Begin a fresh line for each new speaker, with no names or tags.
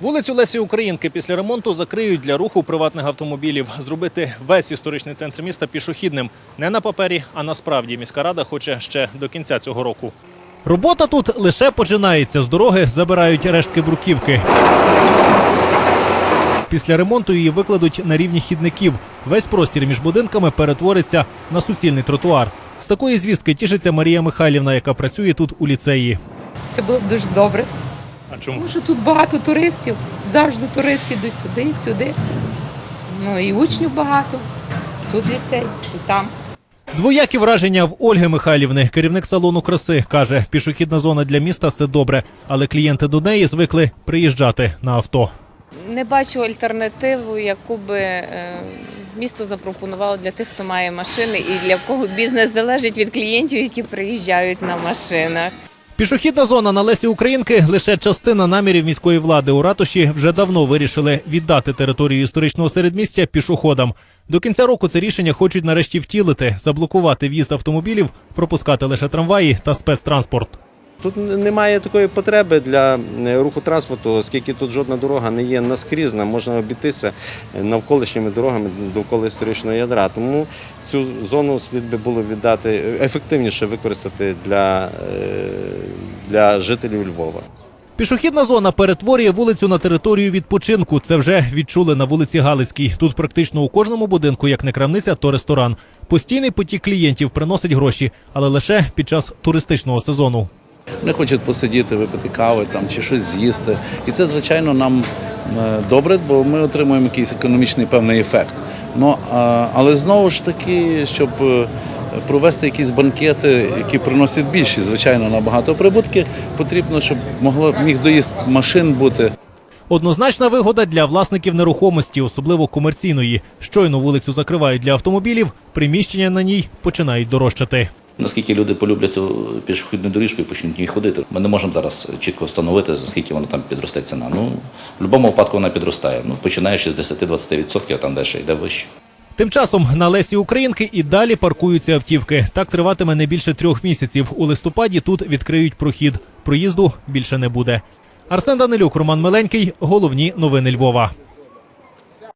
Вулицю Лесі Українки після ремонту закриють для руху приватних автомобілів. Зробити весь історичний центр міста пішохідним не на папері, а насправді міська рада хоче ще до кінця цього року. Робота тут лише починається. З дороги забирають рештки бруківки. Після ремонту її викладуть на рівні хідників. Весь простір між будинками перетвориться на суцільний тротуар. З такої звістки тішиться Марія Михайлівна, яка працює тут у ліцеї.
Це було б дуже добре.
А чому?
Тому що тут багато туристів, завжди туристи йдуть туди, сюди. Ну і учнів багато. Тут ліцей, і там.
Двоякі враження в Ольги Михайлівни, керівник салону краси, каже, пішохідна зона для міста це добре, але клієнти до неї звикли приїжджати на авто.
Не бачу альтернативу, яку би е, місто запропонувало для тих, хто має машини, і для кого бізнес залежить від клієнтів, які приїжджають на машинах.
Пішохідна зона на Лесі Українки лише частина намірів міської влади. У ратуші вже давно вирішили віддати територію історичного середмістя пішоходам. До кінця року це рішення хочуть нарешті втілити, заблокувати в'їзд автомобілів, пропускати лише трамваї та спецтранспорт.
Тут немає такої потреби для е, руху транспорту, оскільки тут жодна дорога не є наскрізна, можна обійтися е, навколишніми дорогами довкола історичного ядра. Тому цю зону слід би було віддати е, ефективніше використати для, для жителів Львова.
Пішохідна зона перетворює вулицю на територію відпочинку. Це вже відчули на вулиці Галицькій. Тут практично у кожному будинку, як не крамниця, то ресторан. Постійний потік клієнтів приносить гроші, але лише під час туристичного сезону.
Вони хочуть посидіти, випити кави там чи щось з'їсти. І це, звичайно, нам е, добре, бо ми отримуємо якийсь економічний певний ефект. Ну, а, але знову ж таки, щоб е, провести якісь банкети, які приносять більші, звичайно, набагато прибутки, потрібно, щоб могло міг доїзд машин бути.
Однозначна вигода для власників нерухомості, особливо комерційної. Щойно вулицю закривають для автомобілів, приміщення на ній починають дорожчати.
Наскільки люди полюблять цю пішохідну доріжку і почнуть в ній ходити, ми не можемо зараз чітко встановити, за скільки воно там підросте ціна. Ну, в будь-якому випадку вона підростає. Ну, починаючи з 10-20%, а там далі йде вище.
Тим часом на Лесі Українки і далі паркуються автівки. Так триватиме не більше трьох місяців. У листопаді тут відкриють прохід. Проїзду більше не буде. Арсен Данилюк, Роман Миленький. Головні новини Львова.